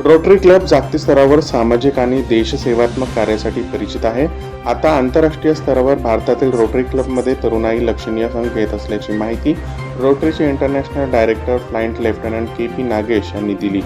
Rotary club जागतिक स्तरावर सामाजिक आणि देशसेवात्मक कार्यासाठी परिचित आहे. आता आंतरराष्ट्रीय स्तरावर भारतातील रोटरी क्लबमध्ये तरुणाई लक्षणीय संघ घेत असल्याची माहिती रोटरीचे international director flight lieutenant K P Nagesh यांनी दिली.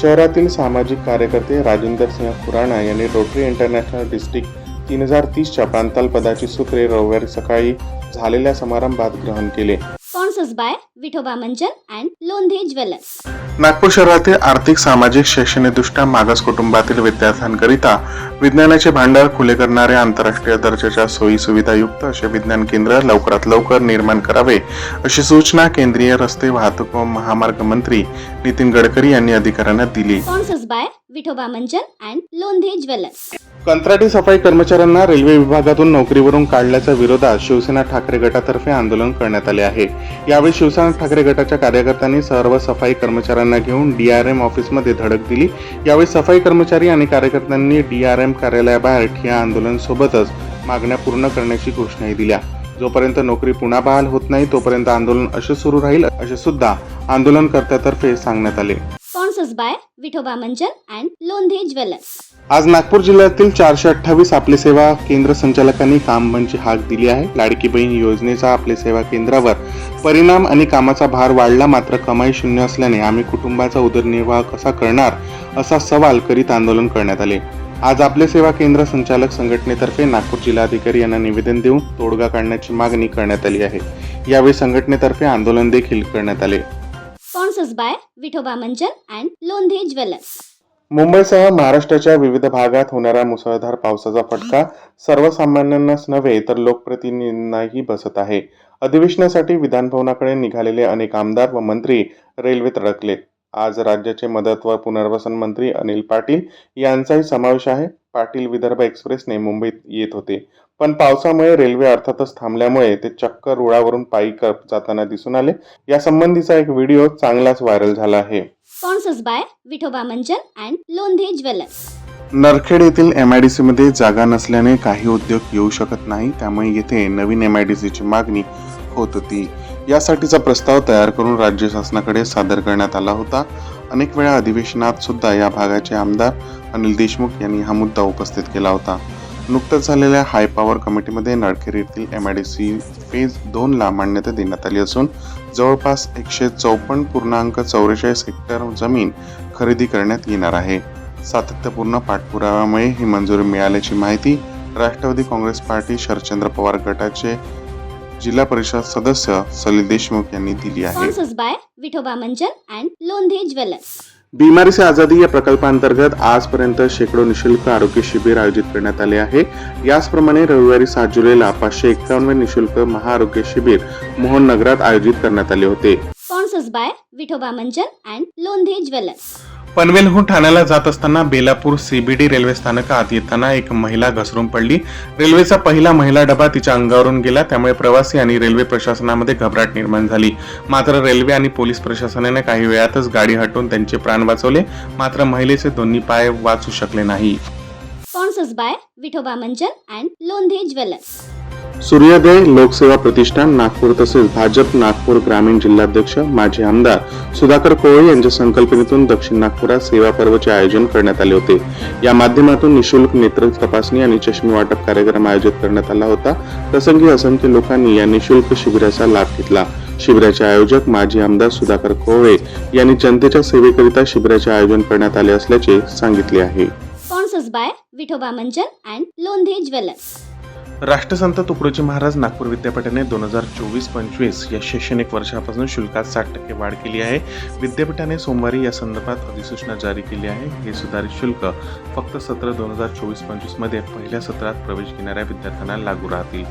शहरातील सामाजिक कार्यकर्ते राजेंद्र सिंह खुराणा यांनी रोटरी इंटरनॅशनल डिस्ट्रिक्ट तीन हजार तीसच्या प्रांताल पदाची सूत्रे रविवारी सकाळी झालेल्या समारंभात ग्रहण केले. स्पॉन्सर्स बाय विठोबा मंजन अँड लोंधे ज्वेलर्स नागपूर शहरातील आर्थिक सामाजिक शैक्षणिकदृष्ट्या मागास कुटुंबातील विद्यार्थ्यांकरिता विज्ञानाचे भांडार खुले करणारे आंतरराष्ट्रीय दर्जाच्या सोयी सुविधायुक्त असे विज्ञान केंद्र लवकरात लवकर निर्माण करावे अशी सूचना केंद्रीय रस्ते वाहतूक व महामार्ग मंत्री नितीन गडकरी यांनी अधिकाऱ्यांना दिली. बाय विठोबा मंजन अँड लोंधे ज्वेलर्स कंत्राटी सफाई कर्मचाऱ्यांना रेल्वे विभागातून नोकरीवरून काढल्याच्या विरोधात शिवसेना ठाकरे गटातर्फे आंदोलन करण्यात आले आहे. यावेळी शिवसेना ठाकरे गटाच्या कार्यकर्त्यांनी सर्व सफाई कर्मचाऱ्यांना घेऊन डीआरएम ऑफिसमध्ये धडक दिली. यावेळी सफाई कर्मचारी आणि कार्यकर्त्यांनी डीआरएम कार्यालयाबाहेर ठिया आंदोलन सोबतच मागण्या पूर्ण करण्याची घोषणाही दिल्या. जोपर्यंत नोकरी पुन्हा बहाल होत नाही तोपर्यंत आंदोलन असे सुरू राहील असे सुद्धा आंदोलनकर्त्यातर्फे सांगण्यात आले. स्पॉन्सर्स बाय विठोबा मंजन अँड लोंधे ज्वेलर्स आज नागपूर जिल्ह्यातील चारशे अठ्ठावीस आपले सेवा केंद्र संचालकांनी काम म्हणजे हाक दिली आहे. लाडकी बहीण योजनेचा आपले सेवा केंद्रावर परिणाम आणि कामाचा भार वाढला मात्र कमाई शून्य असल्याने आम्ही कुटुंबाचा उदरनिर्वाह कसा करणार असा सवाल करीत आंदोलन करण्यात आले. आज आपले सेवा केंद्र संचालक संघटनेतर्फे नागपूर जिल्हाधिकारी यांना निवेदन देऊन तोडगा काढण्याची मागणी करण्यात आली आहे. यावेळी संघटनेतर्फे आंदोलन देखील करण्यात आले. स्पॉन्सर्स बाय विठोबा मंजन अँड लोंधे ज्वेलर्स मुंबईसह महाराष्ट्राच्या विविध भागात होणाऱ्या मुसळधार पावसाचा फटका सर्वसामान्यांनाच नव्हे तर लोकप्रतिनिधींनाही बसत आहे. अधिवेशनासाठी विधानभवनाकडे निघालेले अनेक आमदार व मंत्री रेल्वेत अडकले. आज राज्याचे मदत व पुनर्वसन मंत्री अनिल पाटील यांचाही समावेश आहे. पाटील विदर्भ एक्सप्रेसने मुंबईत येत होते. पण पावसामुळे रेल्वे अर्थातच थांबल्यामुळे ते चक्क रुळावरून पायी जाताना दिसून आले. यासंबंधीचा एक व्हिडिओ चांगलाच व्हायरल झाला आहे. स्पॉन्सर्स बाय विठोबा मंजन अँड लोंधे ज्वेलर्स. नरखेड येथील एम आय डी सीमध्ये जागा नसल्याने काही उद्योग येऊ शकत नाही. त्यामुळे येथे नवीन एम आय डी सीची मागणी होत होती. यासाठीचा प्रस्ताव तयार करून राज्य शासनाकडे सादर करण्यात आला होता. अनेक वेळा अधिवेशनात सुद्धा या भागाचे आमदार अनिल देशमुख यांनी हा मुद्दा उपस्थित केला होता. नुकतंच झालेल्या हाय पॉवर कमिटीमध्ये नळखेर येथील M I D C phase दोनला मान्यता देण्यात आली असून जवळपास एकशे चौपन्न पूर्णांक चौवेचाळीस हेक्टर जमीन खरेदी करण्यात येणार आहे. सातत्यपूर्ण पाठपुराव्यामुळे ही मंजुरी मिळाल्याची माहिती राष्ट्रवादी काँग्रेस पार्टी शरदचंद्र पवार गटाचे जिल्हा परिषद सदस्य सलील देशमुख यांनी दिली आहे. बाय विठोबा मंजन अँड लोंधे ज्वेलर्स. बीमारी से आझादी या प्रकल्पांतर्गत आजपर्यंत शेकडो निशुल्क आरोग्य शिबिर आयोजित करण्यात आले आहे. याचप्रमाणे रविवारी सात जुलैला पाचशे एक्कावन्न निशुल्क महाआरोग्य शिबिर मोहन नगरात आयोजित करण्यात आले होते. स्पॉन्सर्स बाय विठोबा मंजन अँड लोंधे ज्वेलर्स. पनवेलहून ठाण्याला जात असताना बेलापूर सीबीडी रेल्वे स्थानकात येताना एक महिला घसरून पडली. रेल्वेचा पहिला महिला डबा तिच्या अंगावरून गेला त्यामुळे प्रवासी आणि रेल्वे प्रशासनामध्ये घबराट निर्माण झाली. मात्र रेल्वे आणि पोलीस प्रशासनाने काही वेळातच गाडी हटवून त्यांचे प्राण वाचवले. मात्र महिलेचे दोन्ही पाय वाचू शकले नाही. स्पॉन्सर्स बाय विठोबा मंजन अँड लोंधे ज्वेलर्स सूर्योदय लोकसेवा प्रतिष्ठान नागपूर तसेच भाजप नागपूर ग्रामीण जिल्हाध्यक्ष माजी आमदार सुधाकर कोळे यांच्या संकल्पनेतून दक्षिण नागपुरात सेवा पर्वचे आयोजन करण्यात आले होते. या माध्यमातून निशुल्क नेत्र तपासणी आणि चष्मे वाटप कार्यक्रम आयोजित करण्यात आला होता. प्रसंगी असंख्य लोकांनी या निशुल्क शिबिराचा लाभ घेतला. शिबिराचे आयोजक माजी आमदार सुधाकर कोळे यांनी जनतेच्या सेवेकरिता शिबिराचे आयोजन करण्यात आले असल्याचे सांगितले आहे. Sponsors by Vithoba and Londhe jewellers Rashtrasant Tukdoji Maharaj Nagpur विद्यापीठाने दोन हजार चोवीस पंचवीस या शैक्षणिक वर्षापासून शुल्कात साठ टक्के वाढ केली आहे. विद्यापीठाने सोमवारी या संदर्भात अधिसूचना जारी केली आहे. हे सुधारित शुल्क फक्त सत्र दोन हजार चोवीस पंचवीसमध्ये पहिल्या सत्रात प्रवेश घेणाऱ्या विद्यार्थ्यांना लागू राहतील.